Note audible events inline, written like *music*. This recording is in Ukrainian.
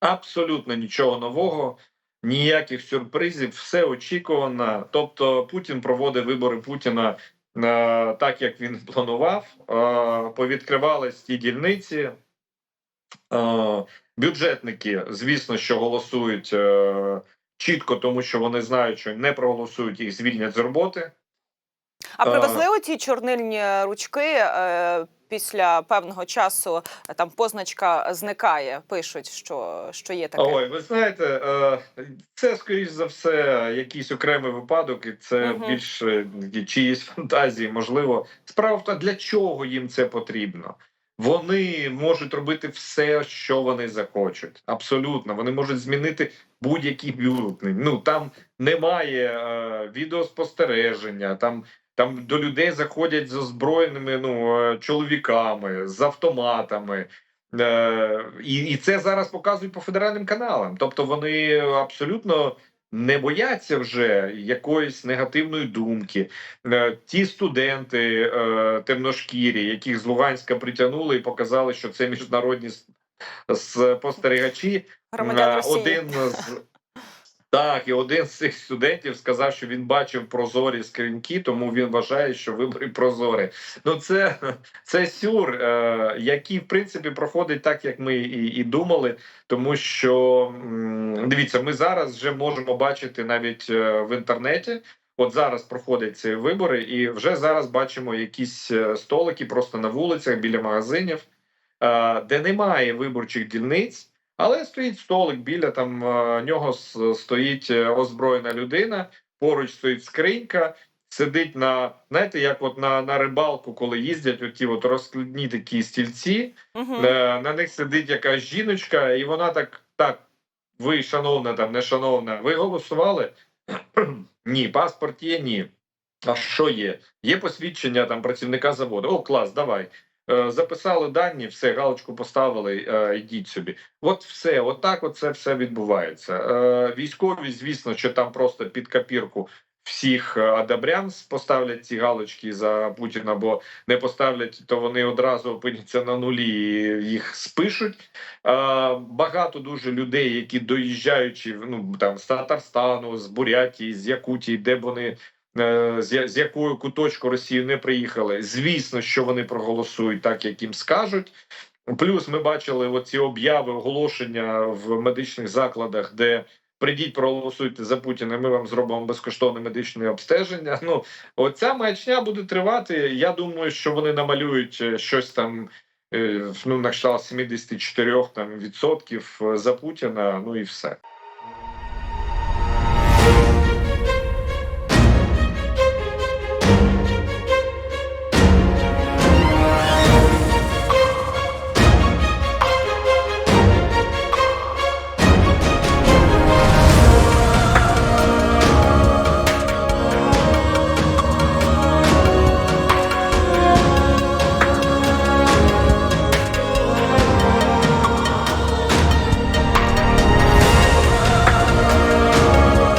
Абсолютно нічого нового, ніяких сюрпризів, все очікувано. Тобто, Путін проводить вибори Путіна е, так, як він планував. Е, повідкривались ті дільниці. Е, бюджетники, звісно, що голосують е, чітко, тому що вони знають, що не проголосують, їх звільнять з роботи. А привезли оті чорнильні ручки після певного часу. е, Там позначка зникає. Пишуть, що, що є таке. Ой, ви знаєте, е, це скоріш за все якийсь окремий випадок, і це Мгм. більше чиїсь фантазії. Можливо, справа в тому, для чого їм це потрібно. Вони можуть робити все, що вони захочуть. Абсолютно, вони можуть змінити будь-який бюлетень. Ну там немає е, відеоспостереження, там. Там до людей заходять з озброєними ну е, чоловіками з автоматами. Е, і, і це зараз показують по федеральним каналам. Тобто вони абсолютно не бояться вже якоїсь негативної думки. Е, ті студенти е, темношкірі, яких з Луганська притягнули і показали, що це міжнародні спостерігачі. Е. Один з так, і один з цих студентів сказав, що він бачив прозорі скриньки, тому він вважає, що вибори прозорі. Ну це, це сюр, е, який в принципі проходить так, як ми і, і думали. Тому що м, дивіться, ми зараз вже можемо бачити навіть е, в інтернеті. От зараз проходять ці вибори, і вже зараз бачимо якісь е, столики просто на вулицях біля магазинів, е, де немає виборчих дільниць. Але стоїть столик біля там е, нього стоїть е, озброєна людина, поруч стоїть скринька, сидить на знаєте, як от на, на рибалку, коли їздять оті от розкладні такі стільці. Е, на них сидить якась жіночка, і вона так: так, ви, шановна, там не шановна, ви голосували? *clears throat* ні, паспорт є, ні. А що є? Є посвідчення там працівника заводу. О, клас, давай. Е, записали дані, все, галочку поставили, е, йдіть собі. От все, от так от це все відбувається. Е, військові, звісно, що там просто під копірку всіх одобрян поставлять ці галочки за Путіна, бо не поставлять, то вони одразу опиняться на нулі і їх спишуть. Багато дуже людей, які доїжджаючи ну там з Татарстану, з Бурятії, з Якутії, де б вони. Е, З, якою куточку Росії не приїхали, звісно, що вони проголосують так, як їм скажуть. Плюс ми бачили оці обяви, оголошення в медичних закладах, де прийдіть, проголосуйте за Путіна, ми вам зробимо безкоштовне медичне обстеження. Ну оця маячня буде тривати. Я думаю, що вони намалюють е, щось там. е, Ну, на кшталт 74 там, відсотків за Путіна, ну і все.